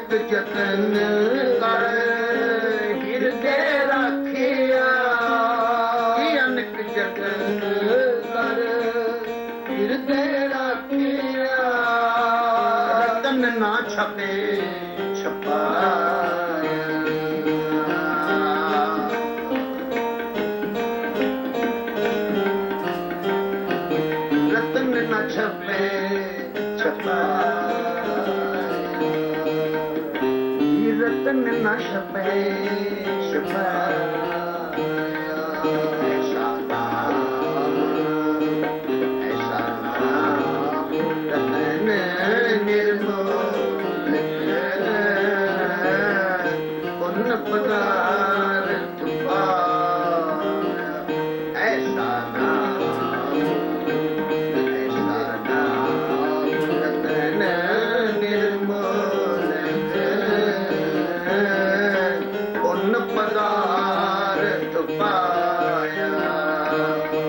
ਨਿਤ ਜਤਨ ਕਰ ਹਿਰਦੇ ਰੱਖਿਆ। ਕੀ ਅਨਕ ਜਤਨ ਕਰ ਹਿਰਦੇ ਰੱਖਿਆ। ਰਤਨ ਨਾ ਛਪੇ ਛਪਾ छपे छपा and then I should pay, should.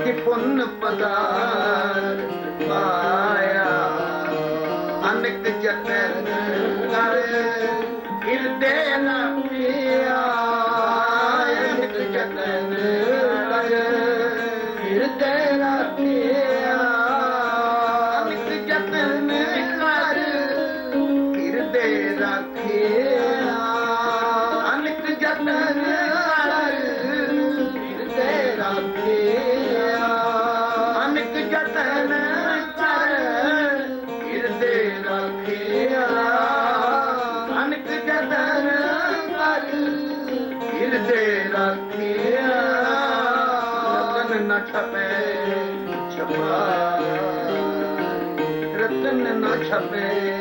ਕਿ ਪੁੰਨ ਪਦਾਰਥ ਪਾਇਆ। ਅਨਕ ਜਤਨ ਕਰ ਹਿਰਦੇ ਨਾ ਛਪੇ ਛਪਾ ਰਤਨ ਨਾ ਛਪੇ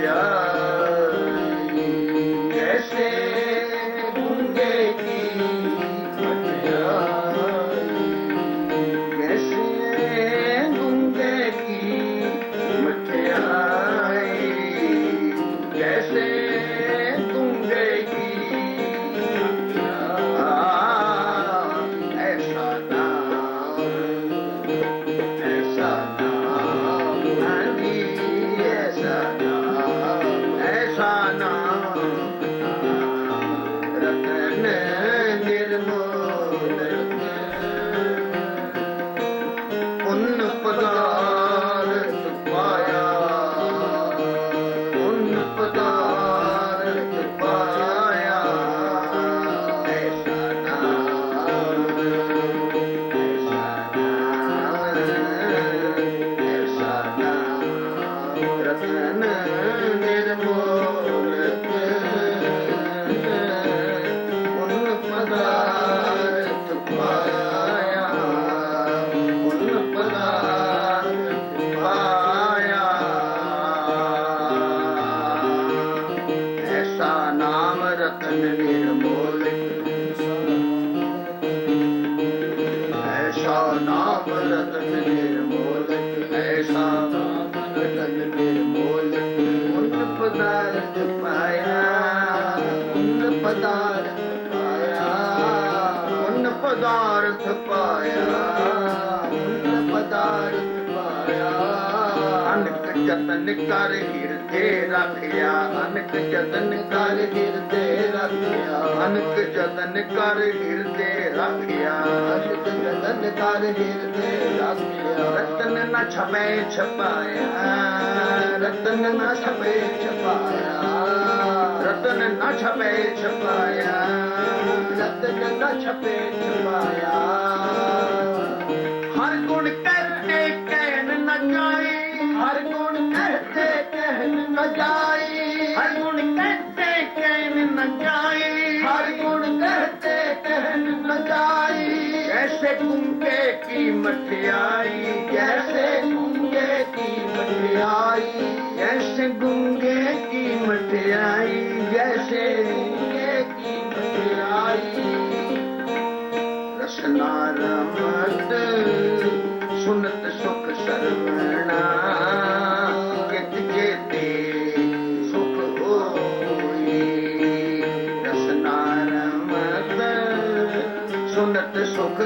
Yeah. पदार्थ पाया पदार्थ माया पदार्थ पाया। पदार्थ पाया जतीर ਉਨ ਪਦਾਰਥ ਅਨਕ ਜਤਨ ਕਰ ਹਿਰਦੇ ਰੱਖਿਆ ਅਨਕ ਚਤਨ ਕਰ ਹਿਰਦੇ ਰੱਖਿਆ ਅਨਕ ਜਤਨ ਕਰ ਹਿਰਦੇ ਰੱਖਿਆ ਅਨਕ ਜਤਨ ਕਰ ਹਿਰਦੇ ਰੱਖਿਆ ਰਤਨ ਨਾ ਛਪੇ ਛਪਾਇਆ। ਰਤਨ ਨਾ ਛਪੇ ਛਪਾਇਆ। ਰਤਨ ਨਾ ਛਪੇ ਛਪਾਇਆ। ਰਤਨ ਨਾ ਛਪੇ ਛਪਾਇਆ। जाई गुण कहते कहन न जाई हर गुण कहते न जाई जैसे कुंके की मठियाई जैसे कुंगे की मठियाई जैसे गुंगे की मठियाई जैसे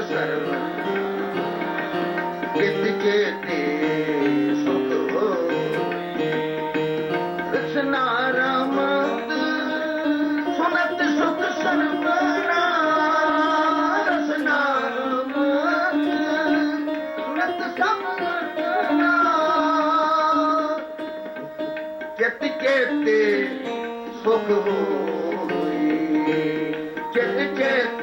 ਸੁਨਤ ਸਰਵਣਾ ਚਿਤ ਚੇਤੇ